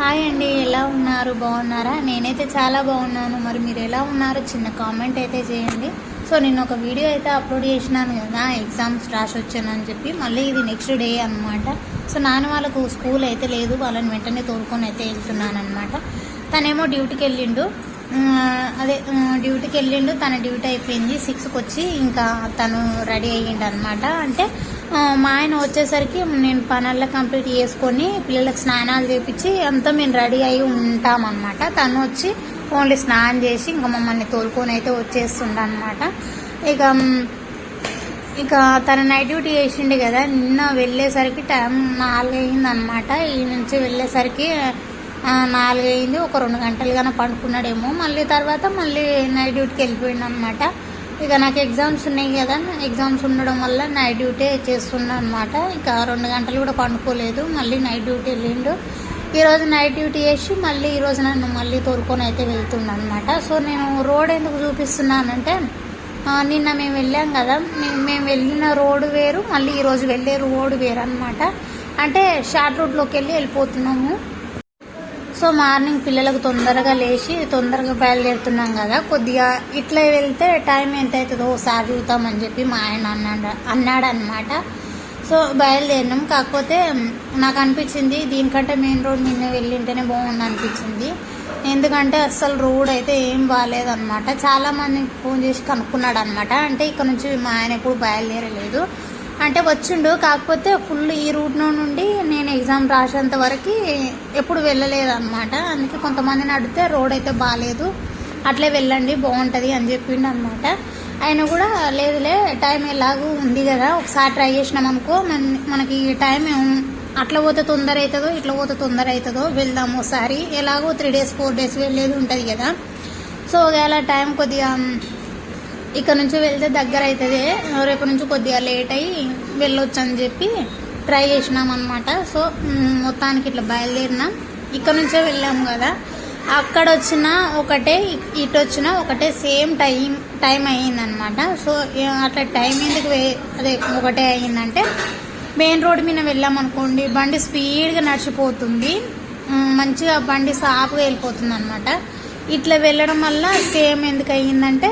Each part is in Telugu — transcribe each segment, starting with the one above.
హాయ్ అండి ఎలా ఉన్నారు? బాగున్నారా? నేనైతే చాలా బాగున్నాను. మరి మీరు ఎలా ఉన్నారు? చిన్న కామెంట్ అయితే చేయండి. సో నేను ఒక వీడియో అయితే అప్లోడ్ చేసినాను కదా ఎగ్జామ్స్ రాసి వచ్చానని చెప్పి మళ్ళీ ఇది నెక్స్ట్ డే అనమాట సో నాన్న వాళ్ళకు స్కూల్ అయితే లేదు వాళ్ళని వెంటనే తోలుకొని అయితే వెళ్తున్నాను అనమాట తనేమో డ్యూటీకి వెళ్ళిండు. అదే డ్యూటీకి వెళ్ళిండు తన డ్యూటీ అయిపోయింది. సిక్స్కి వచ్చి ఇంకా తను రెడీ అయ్యిండు అనమాట అంటే మా ఆయన వచ్చేసరికి నేను పనుల్లో కంప్లీట్ చేసుకొని పిల్లలకు స్నానాలు చేపించి అంతా మేము రెడీ అయి ఉంటామన్నమాట. తను వచ్చి ఓన్లీ స్నానం చేసి ఇంకా మమ్మల్ని తోలుకొని అయితే వచ్చేస్తుండ అనమాట ఇక ఇక తన నైట్ డ్యూటీ చేసిండే కదా నిన్న వెళ్ళేసరికి టైం నాలుగైంది అనమాట ఈ నుంచి వెళ్ళేసరికి నాలుగైంది ఒక రెండు గంటలు కానీ పండుకున్నాడేమో. మళ్ళీ తర్వాత మళ్ళీ నైట్ డ్యూటీకి వెళ్ళిపోయింది అనమాట ఇక నాకు ఎగ్జామ్స్ ఉన్నాయి కదా ఎగ్జామ్స్ ఉండడం వల్ల నైట్ డ్యూటీ చేస్తున్నా అనమాట ఇక రెండు గంటలు కూడా పండుకోలేదు మళ్ళీ నైట్ డ్యూటీ వెళ్ళిండు. ఈరోజు నైట్ డ్యూటీ చేసి మళ్ళీ ఈరోజు నన్ను మళ్ళీ తోలుకొని అయితే వెళ్తున్నా అనమాట సో నేను రోడ్ ఎందుకు చూపిస్తున్నానంటే నిన్న మేము వెళ్ళాం కదా మేము వెళ్ళిన రోడ్డు వేరు మళ్ళీ ఈరోజు వెళ్ళే రోడ్డు వేరు అనమాట అంటే షార్ట్ రూట్లోకి వెళ్ళి వెళ్ళిపోతున్నాము. సో మార్నింగ్ పిల్లలకు తొందరగా లేచి తొందరగా బయలుదేరుతున్నాం కదా. కొద్దిగా ఇట్లా వెళ్తే టైం ఎంత అవుతుందో ఒకసారి చూద్దామని చెప్పి మా ఆయన అన్నాడు అన్నాడు అనమాట సో బయలుదేరినాం. కాకపోతే నాకు అనిపించింది దీనికంటే మెయిన్ రోడ్ నిన్న వెళ్ళింటేనే బాగుంది అనిపించింది. ఎందుకంటే అస్సలు రోడ్ అయితే ఏం బాగాలేదన్నమాట. చాలామంది ఫోన్ చేసి కనుక్కున్నాడు అనమాట అంటే ఇక్కడ నుంచి మా ఆయన ఎప్పుడు బయలుదేరలేదు. అంటే వచ్చిండు కాకపోతే ఫుల్ ఈ రూట్ నుండి నేను ఎగ్జామ్ రాసేంత వరకు ఎప్పుడు వెళ్ళలేదు అనమాట అందుకే కొంతమందిని అడిగితే రోడ్ అయితే బాగాలేదు అట్లే వెళ్ళండి బాగుంటుంది అని చెప్పిండు అనమాట ఆయన కూడా లేదులే టైం ఎలాగూ ఉంది కదా ఒకసారి ట్రై చేసినాం అనుకో మన మనకి టైం అట్లా పోతే తొందర అవుతుందో ఇట్లా పోతే తొందర అవుతుందో వెళ్దాము ఒకసారి ఎలాగో త్రీ డేస్ ఫోర్ డేస్ వెళ్ళేది ఉంటుంది కదా. సో ఒకవేళ టైం కొద్దిగా ఇక్కడ నుంచి వెళ్తే దగ్గర అవుతుంది రేపు నుంచి కొద్దిగా లేట్ అయ్యి వెళ్ళొచ్చు అని చెప్పి ట్రై చేసినాం అనమాట సో మొత్తానికి ఇట్లా బయలుదేరినాం. ఇక్కడ నుంచే వెళ్ళాము కదా. అక్కడ వచ్చిన ఒకటే ఇటు వచ్చిన ఒకటే సేమ్ టైం టైం అయ్యిందనమాట సో అట్లా టైం ఎందుకు వే- అదే ఒకటే అయ్యిందంటే మెయిన్ రోడ్ మీద వెళ్ళాం అనుకోండి. బండి స్పీడ్గా నడిచిపోతుంది. మంచిగా బండి సాఫ్గా వెళ్ళిపోతుంది అనమాట ఇట్లా వెళ్ళడం వల్ల సేమ్ ఎందుకు అయ్యిందంటే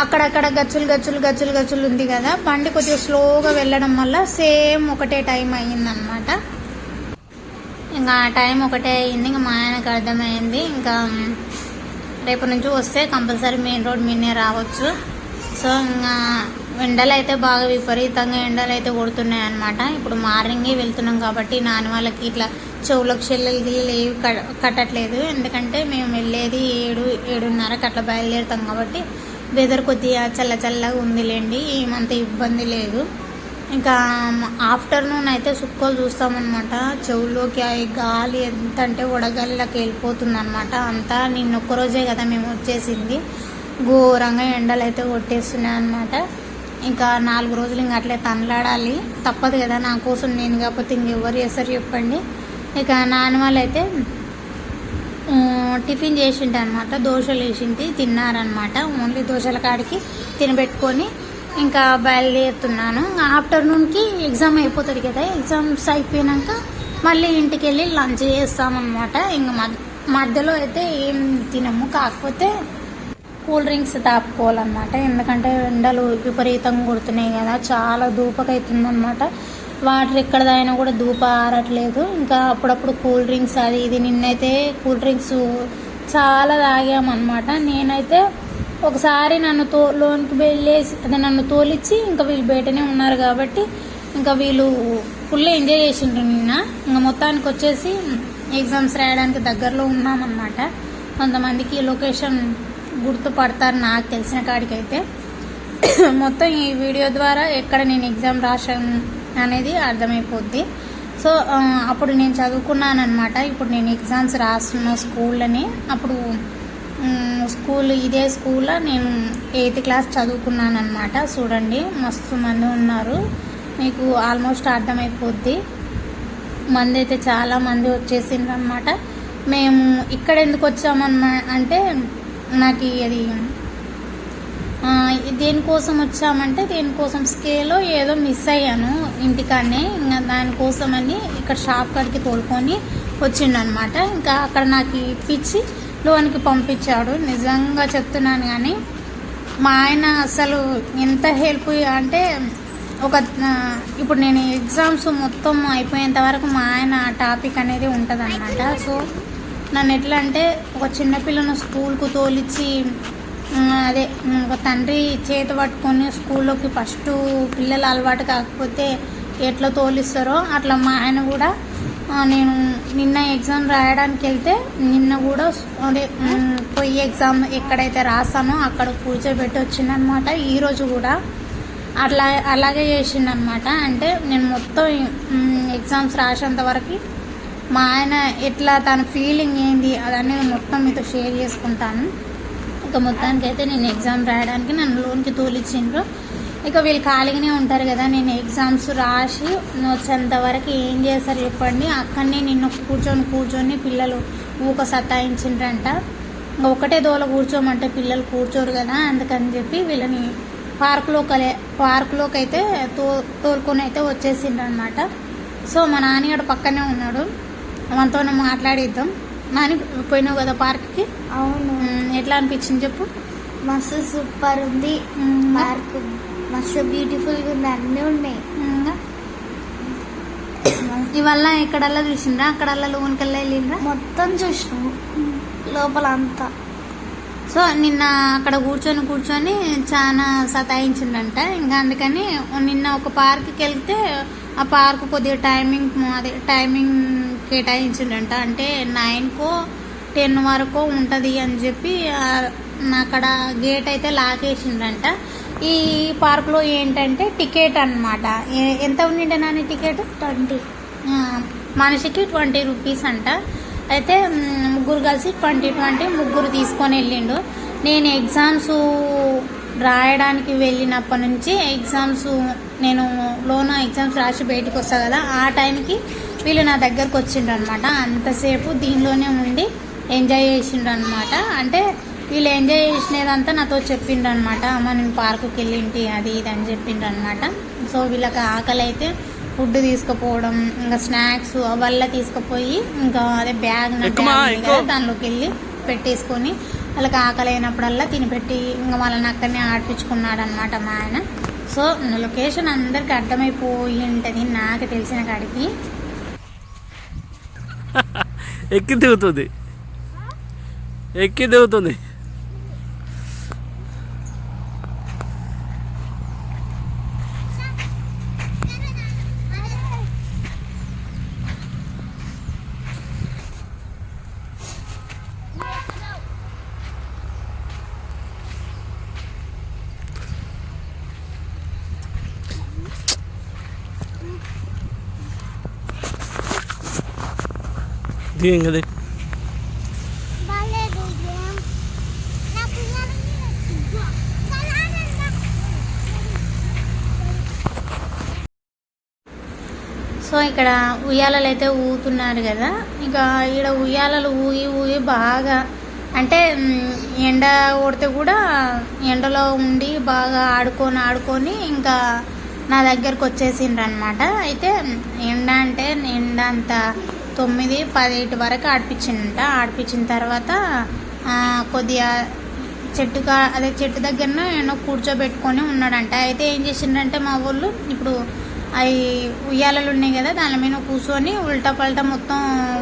అక్కడక్కడ గచ్చులు గచ్చులు గచ్చులు గచ్చులు ఉంది కదా. బండి కొద్దిగా స్లోగా వెళ్ళడం వల్ల సేమ్ ఒకటే టైం అయ్యిందనమాట ఇంకా టైం ఒకటే అయ్యింది. ఇంకా మా ఆయనకు అర్థమైంది. ఇంకా రేపు నుంచి వస్తే కంపల్సరీ మెయిన్ రోడ్ మీనే రావచ్చు. సో ఇంకా ఎండలు అయితే బాగా విపరీతంగా ఎండలు అయితే కొడుతున్నాయి అనమాట ఇప్పుడు మార్నింగే వెళ్తున్నాం కాబట్టి నాన్న వాళ్ళకి ఇట్లా చెవులకు చెల్లెలు గిల్లలు ఏవి కట్టట్లేదు. ఎందుకంటే మేము వెళ్ళేది ఏడు ఏడున్నరకు అట్లా బయలుదేరుతాం కాబట్టి వెదర్ కొద్దిగా చల్ల చల్లగా ఉందిలేండి ఏమంత ఇబ్బంది లేదు. ఇంకా ఆఫ్టర్నూన్ అయితే సుక్కలు చూస్తామన్నమాట. చెవుల్లోకి గాలి ఎంత అంటే వడగాలిలోకి వెళ్ళిపోతుంది అనమాట అంతా నిన్న ఒక్కరోజే కదా మేము వచ్చేసింది. ఘోరంగా ఎండలు అయితే కొట్టేస్తున్నాయి అనమాట ఇంకా నాలుగు రోజులు ఇంకా అట్లే తనలాడాలి. తప్పదు కదా నా కోసం నేను కాకపోతే ఇంకెవరు చేస్తారు చెప్పండి. ఇక నాన్న వాళ్ళు అయితే టిఫిన్ చేసిండు అనమాట దోశలు వేసింది తిన్నారనమాట. ఓన్లీ దోశల కాడికి తినబెట్టుకొని ఇంకా బయలుదేరుతున్నాను. ఆఫ్టర్నూన్కి ఎగ్జామ్ అయిపోతుంది కదా ఎగ్జామ్స్ అయిపోయాక మళ్ళీ ఇంటికి వెళ్ళి లంచ్ చేస్తామన్నమాట ఇంకా మధ్యలో అయితే ఏం తినము కాకపోతే కూల్ డ్రింక్స్ తాపుకోవాలన్నమాట. ఎందుకంటే ఎండలు విపరీతంగా కొడుతున్నాయి కదా చాలా దూపకైతుందన్నమాట వాటర్ ఎక్కడ తాగినా కూడా దూప ఆరట్లేదు. ఇంకా అప్పుడప్పుడు కూల్ డ్రింక్స్ అది ఇది నిన్నైతే కూల్ డ్రింక్స్ చాలా తాగామన్నమాట. నేనైతే ఒకసారి నన్ను తో వెళ్ళేసి అదే నన్ను తోలిచ్చి ఇంకా వీళ్ళు బయటనే ఉన్నారు కాబట్టి ఇంకా వీళ్ళు ఫుల్ ఎంజాయ్ చేసిండ్రు నిన్న. ఇంకా మొత్తానికి వచ్చేసి ఎగ్జామ్స్ రాయడానికి దగ్గరలో ఉన్నామన్నమాట. కొంతమందికి లొకేషన్ గుర్తుపడతారు నాకు తెలిసిన కాడికైతే. మొత్తం ఈ వీడియో ద్వారా ఎక్కడ నేను ఎగ్జామ్ రాశాను అనేది అర్థమైపోద్ది. సో అప్పుడు నేను చదువుకున్నాను అనమాట ఇప్పుడు నేను ఎగ్జామ్స్ రాస్తున్న స్కూల్ని అప్పుడు స్కూల్ ఇదే స్కూల్లో నేను ఎయిత్ క్లాస్ చదువుకున్నానమాట చూడండి మస్తు మంది ఉన్నారు. మీకు ఆల్మోస్ట్ అర్థమైపోద్ది. మంది అయితే చాలా మంది అనమాట మేము ఇక్కడ ఎందుకు వచ్చామన్నమా అంటే నాకు అది దేనికోసం వచ్చామంటే దేనికోసం స్కేలో ఏదో మిస్ అయ్యాను ఇంటికాడనే ఇంకా దానికోసమని ఇక్కడ షాప్ కాడికి తోలుకొని వచ్చిండనమాట. ఇంకా అక్కడ నాకు ఇప్పించి లోనికి పంపించాడు. నిజంగా చెప్తున్నాను కానీ మా ఆయన అసలు ఎంత హెల్ప్ అంటే ఒక ఇప్పుడు నేను ఎగ్జామ్స్ మొత్తం అయిపోయేంత వరకు మా ఆయన టాపిక్ అనేది ఉంటుంది అనమాట సో నన్ను ఎట్లా అంటే ఒక చిన్నపిల్లను స్కూల్కు తోలిచ్చి అదే ఒక తండ్రి చేతి పట్టుకొని స్కూల్లోకి ఫస్ట్ పిల్లలు అలవాటు కాకపోతే ఎట్లా తోలిస్తారో అట్లా మా ఆయన కూడా నేను నిన్న ఎగ్జామ్ రాయడానికి వెళ్తే నిన్న కూడా అదే పోయి ఎగ్జామ్ ఎక్కడైతే రాసానో అక్కడ కూర్చోబెట్టి వచ్చిందనమాట. ఈరోజు కూడా అట్లా అలాగే చేసిండనమాట అంటే నేను మొత్తం ఎగ్జామ్స్ రాసేంత వరకు మా ఆయన ఎట్లా తన ఫీలింగ్ ఏంది అదనేది మొత్తం మీతో షేర్ చేసుకుంటాను. ఇక మొత్తానికి అయితే నేను ఎగ్జామ్ రాయడానికి నన్ను లోన్కి తోలిచ్చిండ్రు. ఇక వీళ్ళు ఖాళీగానే ఉంటారు కదా నేను ఎగ్జామ్స్ రాసి వచ్చేంత వరకు ఏం చేస్తారు చెప్పండి. అక్కడనే నిన్ను కూర్చొని కూర్చొని పిల్లలు ఊక సతాయించిండ్రంట. ఒకటే దోల కూర్చోమంటే పిల్లలు కూర్చోరు కదా అందుకని చెప్పి వీళ్ళని పార్కులోకి పార్కులోకి అయితే తో తోలుకొని అయితే వచ్చేసిండ్రు అనమాట సో మా నాన్నగాడు పక్కనే ఉన్నాడు. మనతో మాట్లాడిద్దాం. నాని పోయినావు కదా పార్క్కి? అవును. ఎట్లా అనిపించింది చెప్పు? మస్తు సూపర్ ఉంది. పార్క్ మస్తు బ్యూటిఫుల్గా ఉంది. అన్నీ ఉన్నాయి. ఇంకా ఇవల్ల ఎక్కడల్లా చూసిండ్రా? అక్కడల్లా లోన్కెళ్ళి వెళ్ళిండ్రా? మొత్తం చూసినాము లోపల అంతా. సో నిన్న అక్కడ కూర్చొని కూర్చొని చాలా సతాయించిండంట ఇంకా అందుకని నిన్న ఒక పార్క్కి వెళ్తే ఆ పార్క్ కొద్దిగా టైమింగ్ అదే టైమింగ్ కేటాయించిండంట అంటే నైన్కో టెన్ వరకు ఉంటుంది అని చెప్పి అక్కడ గేట్ అయితే లాగేసిండ్రంట. ఈ పార్క్లో ఏంటంటే టికెట్ అనమాట ఎంత ఉండిండే నాని టికెట్? ట్వంటీ. మనిషికి ట్వంటీ రూపీస్ అంట. అయితే ముగ్గురు కలిసి ట్వంటీ ట్వంటీ ముగ్గురు తీసుకొని వెళ్ళిండు. నేను ఎగ్జామ్స్ రాయడానికి వెళ్ళినప్పటి నుంచి ఎగ్జామ్స్ నేను లోన ఎగ్జామ్స్ రాసి బయటకు వస్తా కదా ఆ టైంకి వీళ్ళు నా దగ్గరకు వచ్చిండ్రు అనమాట అంతసేపు దీనిలోనే ఉండి ఎంజాయ్ చేసిండ్రు అనమాట అంటే వీళ్ళు ఎంజాయ్ చేసినదంతా నాతో చెప్పిండ్రు అనమాట అమ్మ నేను పార్కుకి వెళ్ళింటి అది ఇది అని చెప్పిండ్రు అనమాట సో వీళ్ళకి ఆకలి అయితే ఫుడ్ తీసుకుపోవడం ఇంకా స్నాక్స్ అవల్ల తీసుకుపోయి ఇంకా అదే బ్యాగ్ దానిలోకి వెళ్ళి పెట్టేసుకొని వాళ్ళకి ఆకలి అయినప్పుడల్లా తినిపెట్టి ఇంకా వాళ్ళని అక్కడనే ఆడిపించుకున్నాడు అనమాట మా ఆయన. సో లొకేషన్ అందరికి అర్థమైపోయి ఉంటుంది నాకు తెలిసిన కాడికి. ఎక్కి దిగుతుంది. ఎక్కి దిగుతుంది. దిగం కదా సో ఇక్కడ ఉయ్యాలలు అయితే ఊగుతున్నారు కదా. ఇక ఇక్కడ ఉయ్యాలలు ఊగి ఊగి బాగా అంటే ఎండ కొడితే కూడా ఎండలో ఉండి బాగా ఆడుకొని ఆడుకొని ఇంకా నా దగ్గరకు వచ్చేసిండ్రు అనమాట అయితే ఎండ అంటే ఎండ అంత తొమ్మిది పదిహేటి వరకు ఆడిపించిందంట. ఆడిపించిన తర్వాత కొద్దిగా చెట్టుగా అదే చెట్టు దగ్గరనే ఎన్నో కూర్చోబెట్టుకొని ఉన్నాడంట. అయితే ఏం చేసిండ్రంటే మా వాళ్ళు ఇప్పుడు అవి ఉయ్యాలలు ఉన్నాయి కదా దాని మీద కూర్చొని ఉల్టా పల్టా మొత్తం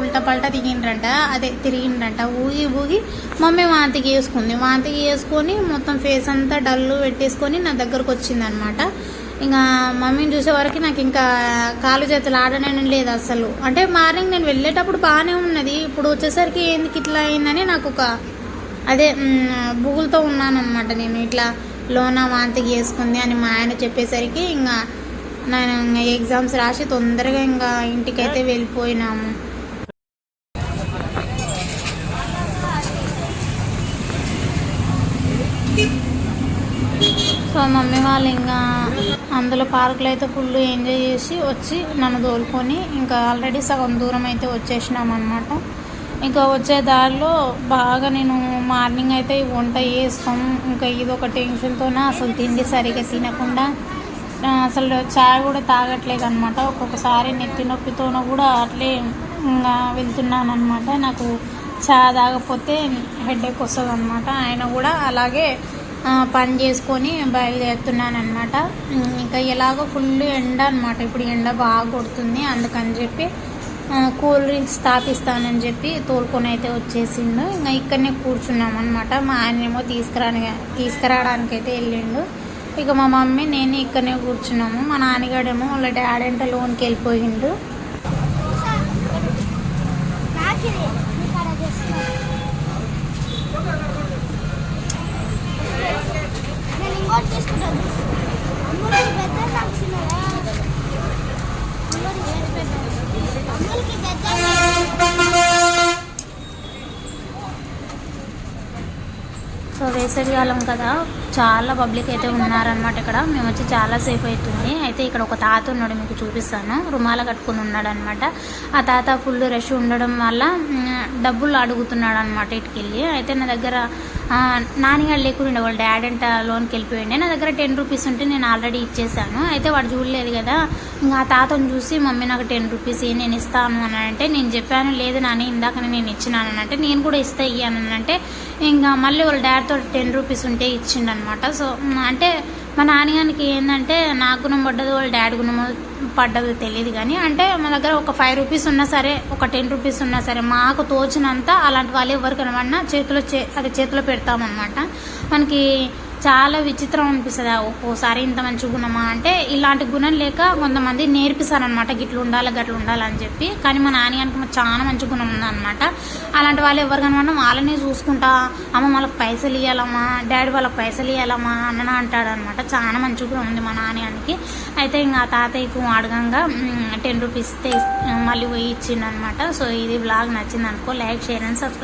ఉల్టా పల్టా దిగిండ్రంట అదే తిరిగిండ్రంట. ఊగి ఊగి మమ్మీ వాంతికి వేసుకుంది. వాంతికి వేసుకొని మొత్తం ఫేస్ అంతా డల్లు పెట్టేసుకొని నా దగ్గరకు వచ్చిందనమాట. ఇంకా మమ్మీని చూసే వరకు నాకు ఇంకా కాలు చేతులు ఆడనే లేదు అసలు. అంటే మార్నింగ్ నేను వెళ్ళేటప్పుడు బాగానే ఉన్నది. ఇప్పుడు వచ్చేసరికి ఎందుకు ఇట్లా అయిందని నాకు ఒక అదే బుగులతో ఉన్నాను నేను. ఇట్లా లోన వాంతికి వేసుకుంది అని మా ఆయన చెప్పేసరికి ఇంకా నేను ఇంకా ఎగ్జామ్స్ రాసి తొందరగా ఇంకా ఇంటికైతే వెళ్ళిపోయినాము. సో మమ్మీ వాళ్ళు ఇంకా అందులో పార్కులో అయితే ఫుల్ ఎంజాయ్ చేసి వచ్చి నన్ను తోలుకొని ఇంకా ఆల్రెడీ సగం దూరం అయితే వచ్చేసినాం అనమాట ఇంకా వచ్చే దారిలో బాగా నేను మార్నింగ్ అయితే వంట చేస్తాం. ఇంకా ఇది ఒక టెన్షన్తోనే అసలు తిండి సరిగా తినకుండా అసలు చాయ్ కూడా తాగట్లేదు అనమాట ఒక్కొక్కసారి నెత్తి నొప్పితోనూ కూడా అట్లే ఇంకా వెళ్తున్నాను అనమాట నాకు చాయ్ తాగకపోతే హెడేక్ వస్తుంది అనమాట ఆయన కూడా అలాగే పని చేసుకొని బయలుదేరుతున్నాను అనమాట ఇంకా ఎలాగో ఫుల్ ఎండ అనమాట ఇప్పుడు ఎండ బాగా కొడుతుంది. అందుకని చెప్పి కూల్ డ్రింక్స్ తాపిస్తానని చెప్పి తోలుకొని అయితే వచ్చేసిండు. ఇంకా ఇక్కడనే కూర్చున్నాం అనమాట మా ఆయనేమో తీసుకురాని తీసుకురావడానికి అయితే వెళ్ళిండు. ఇక మా మమ్మీ నేను ఇక్కడనే కూర్చున్నాము. మా నాన్నగాడేమో వాళ్ళ డాడీ అంటే లోన్కి వెళ్ళిపోయిండు. వేసవికాలం కదా. చాలా పబ్లిక్ అయితే ఉన్నారనమాట ఇక్కడ. మేము వచ్చి చాలా సేఫ్ అవుతుంది. అయితే ఇక్కడ ఒక తాత ఉన్నాడు మీకు చూపిస్తాను. రుమాల కట్టుకుని ఉన్నాడు అనమాట ఆ తాత ఫుల్ రష్ ఉండడం వల్ల డబ్బులు అడుగుతున్నాడు అనమాట ఇటుకెళ్ళి. అయితే నా దగ్గర నాన్నగారు లేకుండా వాళ్ళ డాడీ అంట లోన్కి వెళ్ళిపోయిండే. నా దగ్గర టెన్ రూపీస్ ఉంటే నేను ఆల్రెడీ ఇచ్చేసాను అయితే వాడు చూడలేదు కదా ఇంకా ఆ తాతను చూసి మమ్మీ నాకు టెన్ రూపీస్ నేను ఇస్తాను అని అంటే నేను చెప్పాను లేదు నాని ఇందాక నేను ఇచ్చినాను అని అంటే నేను కూడా ఇస్తా ఇయ్యాను అని అంటే ఇంకా మళ్ళీ వాళ్ళ డాడీతో టెన్ రూపీస్ ఉంటే ఇచ్చిండనమాట. సో అంటే మా నాన్నగారికి ఏంటంటే నా గుణం పడ్డదు వాళ్ళ డాడీ గుణం పడ్డదో తెలియదు కానీ అంటే మన దగ్గర ఒక ఫైవ్ రూపీస్ ఉన్నా సరే ఒక టెన్ రూపీస్ ఉన్నా సరే మాకు తోచినంత అలాంటి వాళ్ళు ఎవరికి కనబడినా చేతిలో చే అది చేతిలో పెడతామన్నమాట. మనకి చాలా విచిత్రం అనిపిస్తుంది. ఆ ఒక్కోసారి ఇంత మంచి గుణమా అంటే ఇలాంటి గుణం లేక కొంతమంది నేర్పిస్తారనమాట గిట్ల ఉండాలి గట్ల ఉండాలని చెప్పి. కానీ మా నాన్నగారికి చాలా మంచి గుణం ఉందన్నమాట. అలాంటి వాళ్ళు ఎవరు కనబడినా వాళ్ళనే చూసుకుంటా అమ్మ వాళ్ళకి పైసలు ఇవ్వాలమ్మా డాడీ వాళ్ళకి పైసలు ఇవ్వాలమ్మా అన్న అంటాడు అనమాట చాలా మంచి గుణం ఉంది మా నాన్నకి అయితే ఇంకా తాతయ్యకు అడగంగా టెన్ రూపీస్ ఇస్తే మళ్ళీ పోయి ఇచ్చిండనమాట సో ఇది బ్లాగ్ నచ్చింది అనుకో లైక్ షేర్ అండ్ సబ్స్క్రైబ్